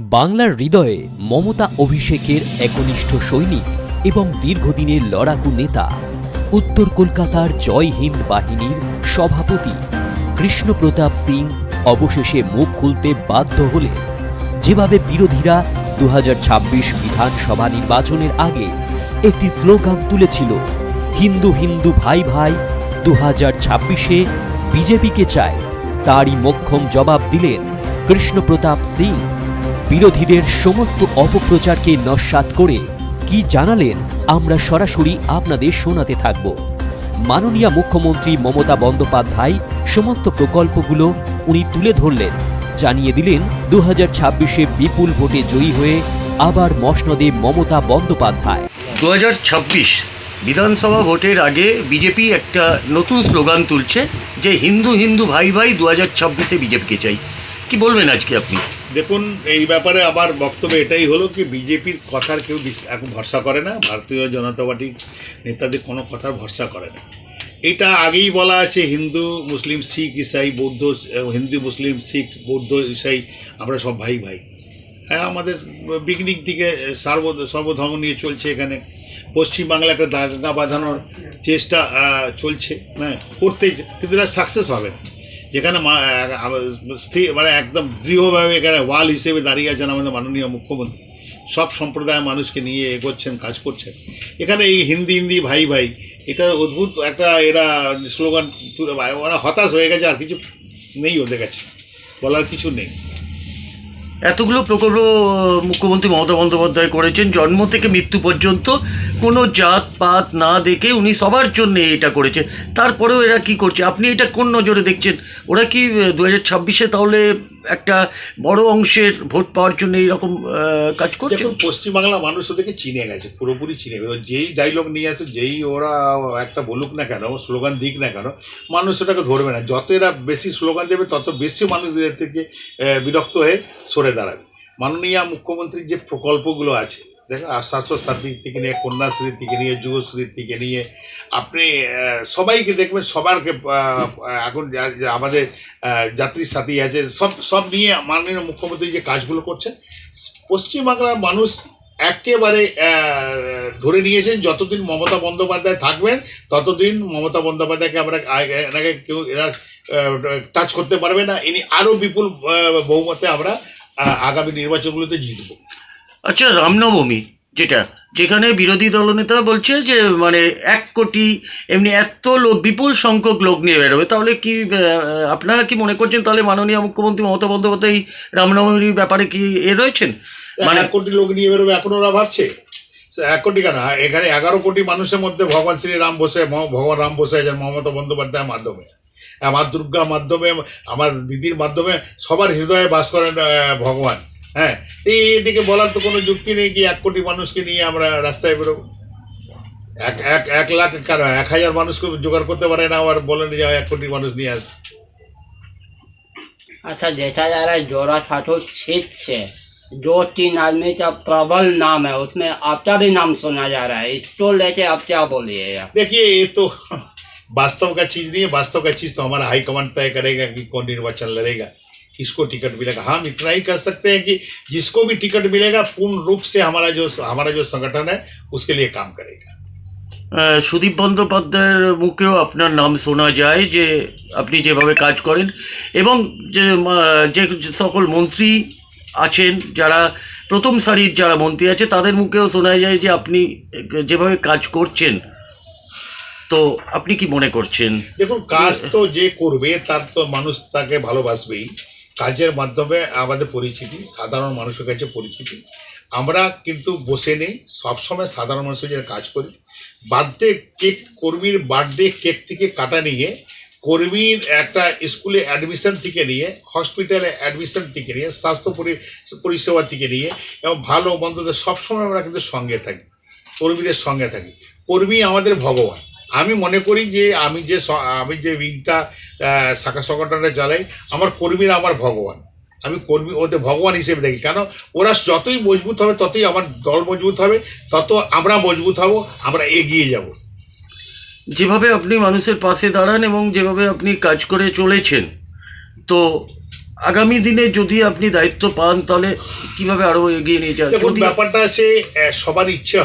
বাংলার হৃদয়ে মমতা অভিষেকের একনিষ্ঠ সৈনিক এবং দীর্ঘদিনের লড়াকু নেতা, উত্তর কলকাতার জয় হিন্দ বাহিনীর সভাপতি কৃষ্ণপ্রতাপ সিং অবশেষে মুখ খুলতে বাধ্য হলেন যেভাবে বিরোধীরা দু হাজার ছাব্বিশ বিধানসভা নির্বাচনের আগে একটি স্লোগান তুলেছিল, হিন্দু হিন্দু ভাই ভাই দু হাজার ছাব্বিশে বিজেপিকে চায় তারই মোক্ষম জবাব দিলেন কৃষ্ণপ্রতাপ সিং। বিরোধীদের সমস্ত অপপ্রচারকে নস্যাৎ করে কি জানালেন আমরা সরাসরি আপনাদের শোনাতে থাকব। মাননীয় মুখ্যমন্ত্রী মমতা বন্দ্যোপাধ্যায় সমস্ত প্রকল্পগুলো উনি তুলে ধরলেন, জানিয়ে দিলেন দু হাজার বিপুল ভোটে জয়ী হয়ে আবার মসনদে মমতা বন্দ্যোপাধ্যায়। দু হাজার ছাব্বিশ বিধানসভা ভোটের আগে বিজেপি একটা নতুন স্লোগান তুলছে যে হিন্দু হিন্দু ভাই ভাই দু হাজার ছাব্বিশে বিজেপিকে চাই। কি বলবেন আজকে আপনি? দেখুন, এই ব্যাপারে আমার বক্তব্য এটাই হলো কি, বিজেপির কথার কেউ এখন ভরসা করে না, ভারতীয় জনতা পার্টির নেতাদের কোনো কথার ভরসা করে না। এটা আগেই বলা আছে, হিন্দু, মুসলিম, শিখ, ইসাই, বৌদ্ধ হিন্দু, মুসলিম, শিখ, বৌদ্ধ, ইসাই, আমরা সব ভাই ভাই। হ্যাঁ আমাদের পিকনিক দিকে সর্ব, সর্বধর্ম নিয়ে চলছে এখানে। পশ্চিমবাংলা একটা দাঙ্গা বাঁধানোর চেষ্টা চলছে হ্যাঁ করতে কিন্তু এটা সাকসেস হবে না। যেখানে স্থির মানে একদম দৃঢ়ভাবে এখানে ওয়াল হিসেবে দাঁড়িয়ে আছেন আমাদের মাননীয় মুখ্যমন্ত্রী। সব সম্প্রদায়ের মানুষকে নিয়ে এগোচ্ছেন, কাজ করছেন। এখানে এই হিন্দি হিন্দি ভাই ভাই, এটা অদ্ভুত একটা এরা স্লোগান তুলে- ওরা হতাশ হয়ে গেছে, আর কিছু নেই ওদের কাছে, বলার কিছু নেই। এতগুলো প্রকল্প মুখ্যমন্ত্রী মমতা বন্দ্যোপাধ্যায় করেছেন, জন্ম থেকে মৃত্যু পর্যন্ত কোনো জাত পাত না দেখে উনি সবার জন্য এটা করেছে। তারপরেও এরা কি করছে? আপনি এটা কোন নজরে দেখছেন? ওরা কি দু হাজার ছাব্বিশে তাহলে একটা বড় অংশের ভোট পাওয়ার জন্য এইরকম কাজ করছে? পশ্চিমবাংলা মানুষ ওদেরকে চিনে গেছে পুরোপুরি চিনে গেছে যেই ডায়লগ নিয়ে আসে যেই ওরা একটা বলুক না কেন স্লোগান দিক না কেন মানুষ ওটাকে ধরবে না। যত এরা বেশি স্লোগান দেবে তত বেশি মানুষ থেকে বিরক্ত হয়ে সরে দাঁড়াবে। মাননীয় মুখ্যমন্ত্রীর যে প্রকল্পগুলো আছে দেখো আর স্বাস্থ্য সাথী থেকে নিয়ে কন্যাশ্রী থেকে নিয়ে যুবশ্রী থেকে নিয়ে আপনি সবাইকে দেখবেন সবারকে এখন আমাদের আহ, যাত্রী সাথী আছে সব সব নিয়ে মাননীয় মুখ্যমন্ত্রী যে কাজগুলো করছেন পশ্চিমবাংলার মানুষ একেবারে ধরে নিয়েছেন যতদিন মমতা বন্দ্যোপাধ্যায় থাকবেন ততদিন মমতা বন্দ্যোপাধ্যায়কে আমরা এনাকে কেউ এরা টাচ করতে পারবে না ইনি আরও বিপুল বহুমতে আমরা আগামী নির্বাচনগুলোতে জিতব। আচ্ছা রামনবমী যেটা যেখানে বিরোধী দলনেতা বলছে যে মানে এক কোটি এমনি এত লোক বিপুল সংখ্যক লোক নিয়ে বেরোবে তাহলে কি আপনারা কি মনে করছেন তাহলে মাননীয় মুখ্যমন্ত্রী মমতা বন্দ্যোপাধ্যায় রামনবমীর ব্যাপারে কি এ রয়েছেন? মানে এক কোটি লোক নিয়ে বেরোবে এখন ওরা ভাবছে? এক কোটি কেন? এখানে এগারো কোটি মানুষের মধ্যে ভগবান শ্রী রাম বসে ভগবান রাম বসে আছেন মমতা বন্দ্যোপাধ্যায়ের মাধ্যমে। আমার দুর্গার মাধ্যমে আমার দিদির মাধ্যমে সবার হৃদয়ে বাস করেন ভগবান। হ্যাঁ এই এদিকে বলার তো কোনো যুক্তি নেই কি এক কোটি মানুষকে নিয়ে আমরা রাস্তায় বেরোবো এক এক এক লাখ কেন এক হাজার মানুষকে জোগাড় করতে পারে না আবার বলেন যে এক কোটি মানুষ নিয়ে আসবে अच्छा देखा जा रहा है जोरा ठाकुर सीट से दो तीन आदमी का प्रबल नाम है उसमें आपका भी नाम सुना जा रहा है इसको लेके आप क्या बोलिएगा देखिए ये तो वास्तव का चीज नहीं है वास्तव का चीज तो हमारा हाईकमांड तय करेगा कि कौन निर्वाचन लड़ेगा किसको टिकट मिलेगा हम इतना ही कर सकते हैं कि जिसको भी टिकट मिलेगा पूर्ण रूप से हमारा जो हमारा जो संगठन है उसके लिए काम करेगा আহ, সুদীপ বন্দ্যোপাধ্যায়ের মুখেও আপনার নাম শোনা যায় যে আপনি যেভাবে কাজ করেন এবং যে মা- যে সকল মন্ত্রী আছেন যারা প্রথম সারির যারা মন্ত্রী আছে তাদের মুখেও শোনা যায় যে আপনি যেভাবে কাজ করছেন তো আপনি কি মনে করছেন দেখুন কাজ তো যে করবে তার তো মানুষ তাকে ভালোবাসবেই কাজের মাধ্যমে আমাদের পরিচিতি, সাধারণ মানুষের কাছে পরিচিতি। আমরা কিন্তু বসে নেই, সবসময় সাধারণ মানুষের জন্য কাজ করি। বার্থডে কেক, কর্মীর বার্থডে কেক থেকে কাটা নিয়ে, কর্মীর একটা স্কুলে অ্যাডমিশন থেকে নিয়ে হসপিটালে অ্যাডমিশন থেকে নিয়ে, স্বাস্থ্য পরি- পরিষেবা থেকে নিয়ে এবং ভালো মন্দদের সবসময় আমরা কিন্তু সঙ্গে থাকি, কর্মীদের সঙ্গে থাকি। কর্মী আমাদের ভগবান। আমি মনে করি যে আমি যে আমি যে উইংটা শাখা সংগঠনটা চালাই আমার কর্মীরা আমার ভগবান। আমি কর্মী ওদের ভগবান হিসেবে দেখি। কেন? ওরা যতই মজবুত হবে ততই আমার দল মজবুত হবে তত আমরা মজবুত হব আমরা এগিয়ে যাব। যেভাবে আপনি মানুষের পাশে দাঁড়ান এবং যেভাবে আপনি কাজ করে চলেছেন তো আগামী দিনে যদি আপনি দায়িত্ব পান তাহলে কীভাবে আরও এগিয়ে নিয়ে যান? ব্যাপারটা আছে সবার ইচ্ছে